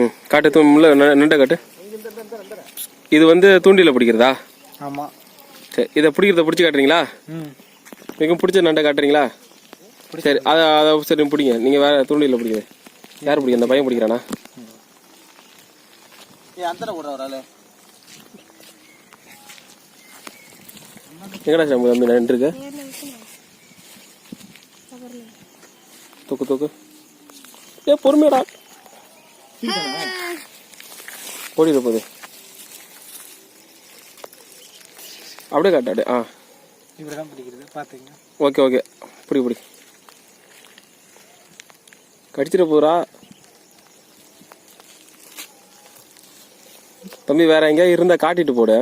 ம். காட்டு தூ முள்ள நண்டை காட்டு? இது வந்து தூண்டில பிடிக்கிறதா? ஆமாம் சரி இதை பிடிக்கிறத பிடிச்சி காட்டுறீங்களா? ம். மிக பிடிச்ச நண்டை காட்டுறீங்களா? சரி அதை அதை சரி பிடிங்க. நீங்கள் வேற தூண்டில பிடிக்குது யார் பிடிக்கும்? அந்த பையன் பிடிக்கிறானா? எங்கடா சாமி தம்பி நண்டு இருக்கு தூக்கு தூக்கு. ஏ பொறுமையடா. ஓடிட போகுது அப்படியே காட்டு அப்படியே ஆ. இப்படி தான் பிடிக்கிறது பார்த்துங்க ஓகே ஓகே. பிடி பிடி. கடிச்சிட போறா. தம்பி வேற எங்கேயா இருந்தா காட்டிட்டு போடு.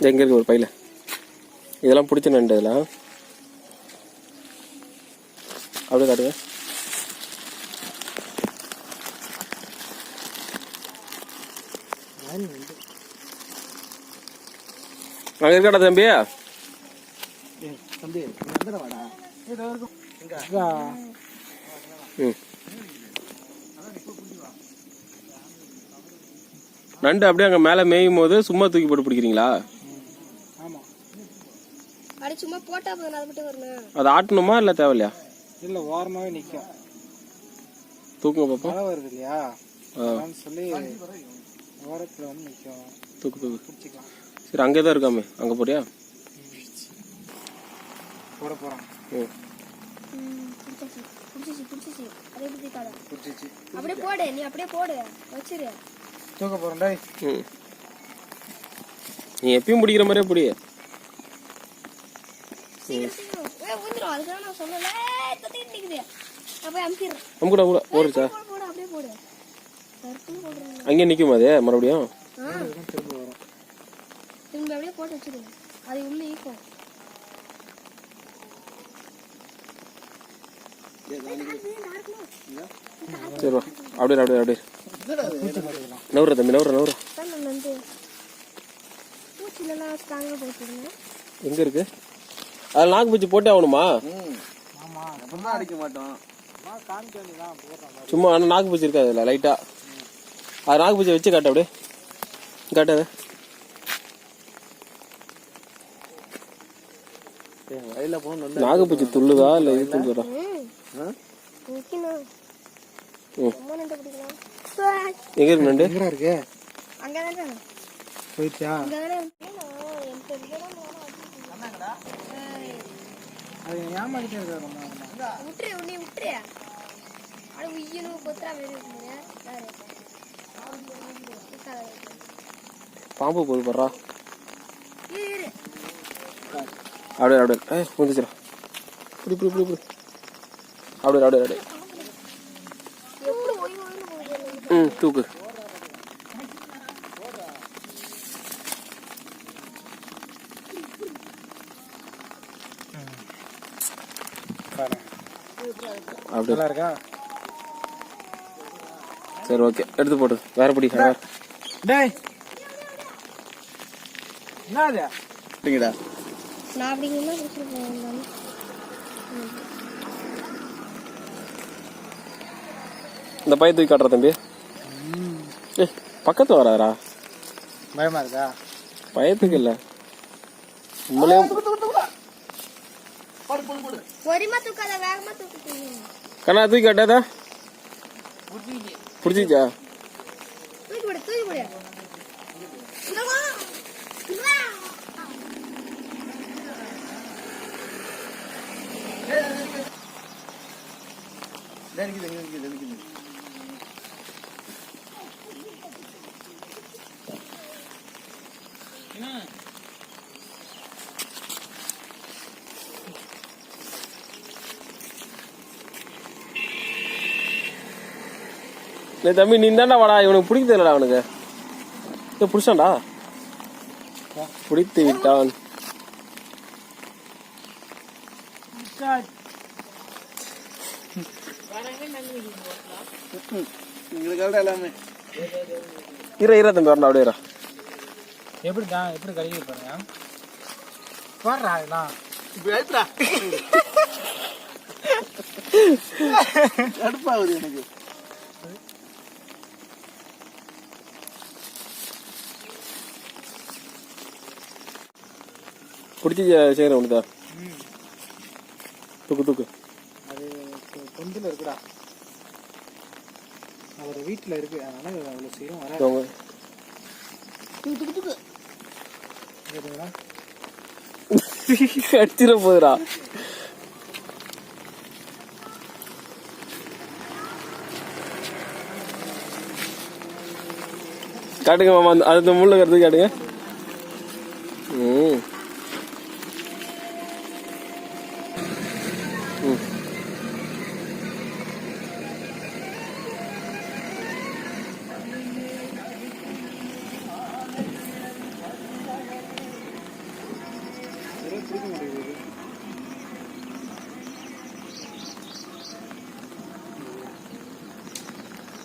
எங்க இருக்கு ஒரு பையில? இதெல்லாம் பிடிச்ச நண்டு இதெல்லாம். அப்படியே காட்டுங்க. அங்க இருக்காடா தம்பி? தம்பி நண்டு அப்படியே அங்க மேல மேயும் போது சும்மா தூக்கி போட்டு பிடிக்கிறீங்களா? அது ஆட்டணுமா இல்ல தேவையில்லையா? இல்லை ஓரமாகவே நிற்கும் தூக்குங்க பாப்போம் மழை வருது இல்லையா? சொல்லி ஓரத்தில் வந்து நிற்கும் தூக்கு தூக்கு. பிடிச்சிக்கலாம். சரி அங்கே தான் இருக்காமே. அங்க போறியா? போட போகிறோம் பிடிச்சிச்சு அப்படியே போடு நீ அப்படியே போடு. வச்சிரு. தூக்க போகிறோம் டேய். ம். நீ எப்பயும் பிடிக்கிற மாதிரியே பிடி சீக்கிரம் சீக்கிரம் அதுக்காக நான் நிக்குது. அமுக்கிடுறேன். கூட போடு அப்படியே போடு. அங்கே நிற்குமா அது? மறுபடியும்? திரும்ப வரும் திரும்ப அப்படியே போட்டு வச்சிருங்க. அது உள்ள ஈக்கும். சரி வா. அப்படியே அப்படியே அப்படியே நவுற தம்பி நவுற நவுற. எங்க இருக்கு? அதில் நாக்கு பூச்சி போட்டே ஆகணுமா? எப்படிதான் அடிக்க மாட்டோம் சும்மா ஆனால் நாக்கு பூச்சி இருக்காது அதில் லைட்டா அது நாக்கு பூச்சி வச்சு காட்டு அப்படியே. காட்டாத நாகப்பூச்சி துள்ளுதா இல்லை இது துள்ளுதா? எங்க இருக்கு நண்டு? இருக்கு? போயிடுச்சா? பெரியதான் அது ஏமாக்கிட்டே இருக்காரு ரொம்ப நேரமா. விட்டுரு உன்னை விட்டுரு அது உய்யணும் கொத்துறா வெளியே இருக்குங்க பாம்பு போய் படுறா இரு அப்படியே அப்படியே. ஏய் வந்துச்சுடா இப்படி இப்படி இப்படி இப்படி அப்படியே அப்படியே அப்படியே. ம் தூக்கு. அப்படியே. நல்லா இருக்கா சரி ஓகே. எடுத்து போட்டு வேற பிடி வேற. டேய். என்னது? சரிங்கடா நான் அப்படிங்கன்னா பிடிச்சிருப்பேன் நானு. இந்த பைய தூக்கி காட்டுற தம்பி. ஏய் பக்கத்துல வராதா பயமா இருக்கா? பயத்துக்கு இல்ல. உண்மையிலே பொறுமா தூக்காத வேகமா தூக்கு கண்ணா தூக்கி காட்டாதா பிடிச்சிச்சா தூக்கி போடு தூக்கி போடு. வா. நீ தம்பி நீ தாண்டா வாடா இவனுக்கு பிடிக்க தெரியலடா அவனுக்கு. ஏ பிடிச்சான்டா? பிடித்து விட்டான். இர இர தம்பி வரணும் அப்படியே. எப்படி தான் எப்படி கழுவி பாருங்க பாடுறா இதெல்லாம். கடுப்பாகுது எனக்கு. பிடிச்சி சேர ஒண்ணுதா தூக்கு தூக்கு. அது கொந்தில் இருக்குடா. அவர் வீட்டில் இருக்கு. அதனால அவ்வளோ சீக்கிரம் வராது. அவங்க கேட்டுங்களா அடிச்சிட போதுடா. காட்டுங்க மாமா அந்த முள்ள கருத்து காட்டுங்க.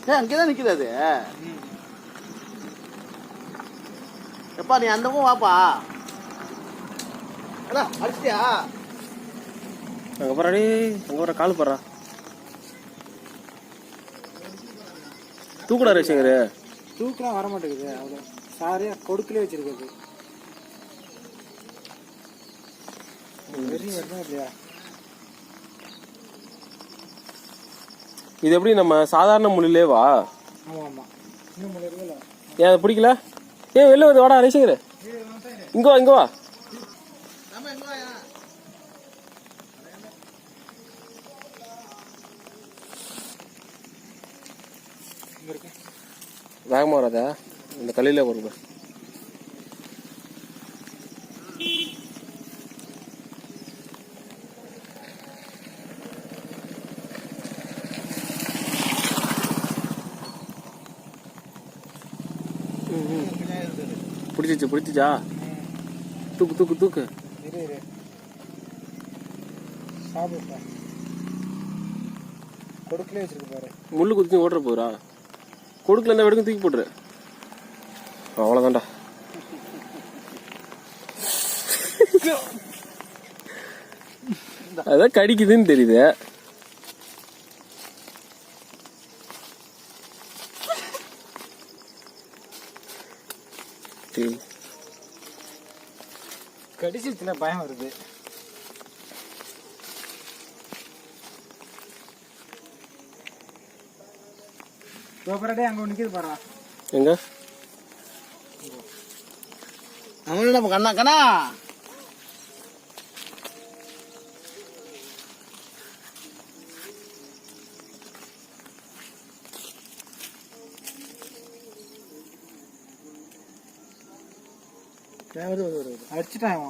ஏ அங்கேதான் நிக்குது அது. எப்பா நீ அந்த பக்கம் வாப்பா. அடா அடிச்சிட்டியா? அங்க அங்க போற கால் போறா தூக்குடா ரேஷங்கரு தூக்கலாம் வர மாட்டேங்குது அவ்வளோ சாரியா கொடுக்கலே வச்சிருக்கிறது. வெறி வருதா இல்லையா? இது எப்படி நம்ம சாதாரண மொழியிலே வா ஆமாம் ஆமாம் இன்னும் முன்னாடி இருக்குல்ல ஏன் அதை பிடிக்கல? ஏன் வெளில வருது வாடா ரேஷங்கரு இங்க வா இங்க வா. இங்கே இருக்கு. வேகமா வராதா. இந்த கல்லிலே வருங்க பிடிச்சிச்சு பிடிச்சிச்சா? தூக்கு தூக்கு தூக்கு. கொடுக்கலே வச்சிருக்கு முள்ளு குத்தி ஓட்டுற போதுரா கொடுக்கல இந்த வரைக்கும் தூக்கி போட்டுரு. அவ்வளோதான்டா அதான் கடிக்குதுன்னு தெரியுது சரி. கடிச்சிச்சுல பயம் வருது. சூப்பரடே அங்க நிற்கிது பாரா எங்க? அவன் நம்ம கண்ணா கண்ணா. அடிச்சிட்டான்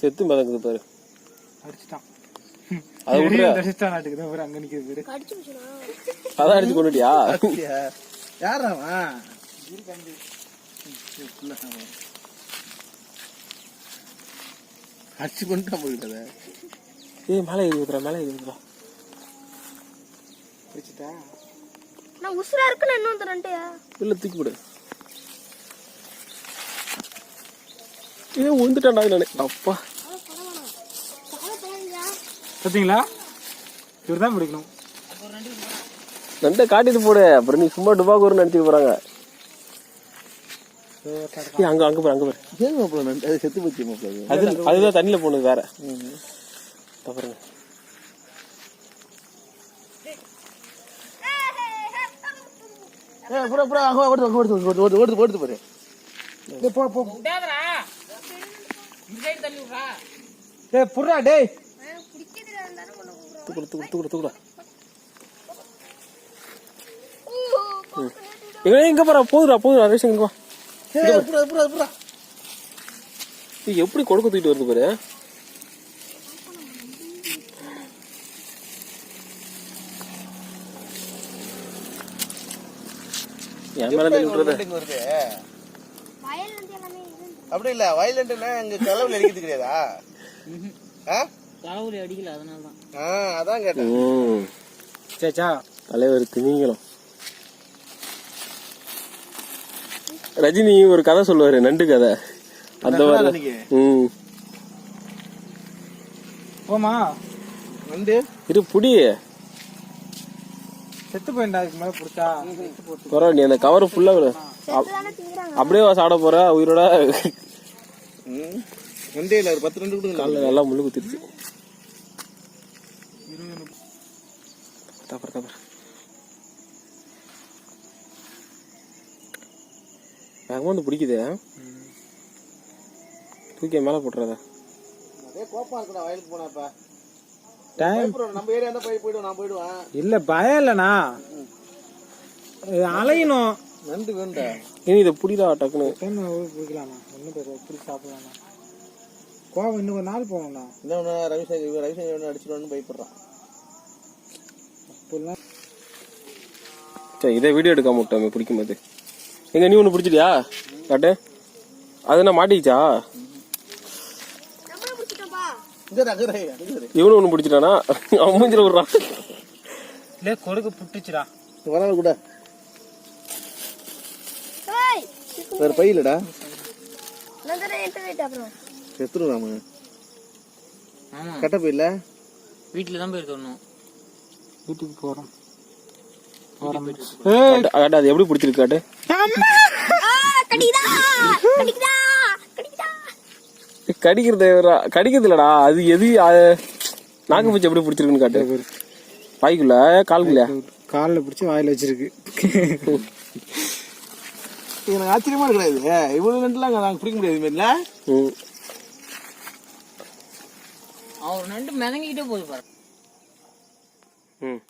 செத்து மிதக்குது பாரு. அடிச்சிட்டான். அதை விட்டுரு அடிச்சிட்டான் நாட்டுக்கு. தான் அங்க நிற்கிது பாரு. அதான் அடிச்சு கொண்டுட்டியா? யார் அவன்? அடிச்சு கொண்டு போயிட்டத ஏய் மேலே ஏறி ஊத்துறா மேலே ஏறி ஊத்துறா பிடிச்சிட்டா நான் உசுரா இருக்குன்னு என்ன வந்துடுறேன்ட்டியா இல்ல தூக்கி போடு. ஏ உந்துட்டான்டா நானு அப்பா பார்த்தீங்களா இவர் தான் பிடிக்கணும் நண்டை காட்டிட்டு போடு அப்புறம் நீ சும்மா டுபாக்கூர் நினைச்சிட்டு போறாங்க அங்க அங்க பாரு அங்க பாரு ஏன் மாப்பிள்ள நண்டு அது செத்து போச்சு மாப்பிள்ள அது அது அதுதான் தண்ணியில போனது வேற இதோ பாருங்க ஏ புறா புறா அங்க ஓடுது ஓடுது ஓடுது ஓடுது ஓடுது டேய் போ போ டேய் புர்ரா டேய். தூக்குடு தூக்குடு தூக்குடு தூக்குடா. எங்க எங்க போறா போதுடா போதுடா ரேஷன் இங்க வா புறா புறா புறா இது எப்படி கொடுக்க தூக்கிட்டு வருது பாரு? என் மேல தள்ளி விட்டுறத அப்படி இல்ல வயலண்ட்னா இங்க கிளவுல அடிக்கிறது கிடையாதா? ஆ? தலைவலி அடிக்கல அதனால தான் ஆ அதான் கேட்டேன். சேச்சா. தலைவர் திமிங்கலம் ரஜினி ஒரு கதை சொல்லுவாரு நண்டு கதை. அந்த மாதிரி ம். போமா வந்து இரு புடி. செத்து போயிண்டா இதுக்கு மேல பிடிச்சா. பரவாயில்ல நீ அந்த கவர் ஃபுல்லா அப்படியே சாப்பிட போற உயிரோட. வந்தே இல்ல ஒரு பத்து ரெண்டு கொடுங்க. காலில் நல்லா முள்ளு குத்திருச்சு. தப்பர் தப்பர் வேகமா வந்து பிடிக்குது. தூக்கி மேலே போட்டுறத. அதே கோப்பா இருக்கடா வயலுக்கு போனாப்பா. டைம். நம்ம ஏரியா இருந்தா போய் போயிடுவோம் நான் போயிடுவேன். இல்ல பயம் இல்லண்ணா. அலையணும். நண்டு வேண்டா. இனி இதை பிடிடா டக்குன்னு. டைம் பிடிக்கலாண்ணா ஒன்றும் பேர் பிடிச்சி சாப்பிடலாண்ணா கோவம் இன்னும் ஒரு நாள் போகணும்ண்ணா என்ன ஒண்ணு ரவிசங்கர் ரவிசங்கர் ஒன்று அடிச்சிடுவான்னு பயப்படுறான். இப்பெல்லாம் சரி இதை வீடியோ எடுக்காம விட்டோமே பிடிக்கும் போது. எங்க நீ ஒன்று பிடிச்சிட்டியா? காட்டு. அது என்ன மாட்டிக்கிச்சா? இவனு ஒன்று பிடிச்சிட்டானா? அவன் மூஞ்சில விடுறான். இல்ல கொடுக்கு புட்டுச்சுடா. வராது கூட ஏய் வேற பை இல்லடா. நான் தானே எட்டு போயிட்டு அப்புறம். செத்துருவாம ஆமா. கட்ட பை இல்ல வீட்டுல தான் போய் தரணும் வீட்டுக்கு போறோம். அது எப்படி பிடிச்சிருக்கு காட்டு ஆ கடிக்குதா? கடிக்குதா? கடிக்குதா? கடிக்கிறது கடிக்கிறது இல்லடா. அது எது நாக்கு பூச்சி எப்படி பிடிச்சிருக்குன்னு காட்டு. வாய்க்குள்ள காலுக்குள்ள காலில் பிடிச்சி வாயில வச்சிருக்கு. எனக்கு ஆச்சரியமா இருக்கிறது இவ்வளவு நண்டுலாம் நாங்க பிடிக்க முடியாது இது மாதிரில. ம். அவர் நண்டு மிதங்கிட்டே போகுது பாரு. ம்.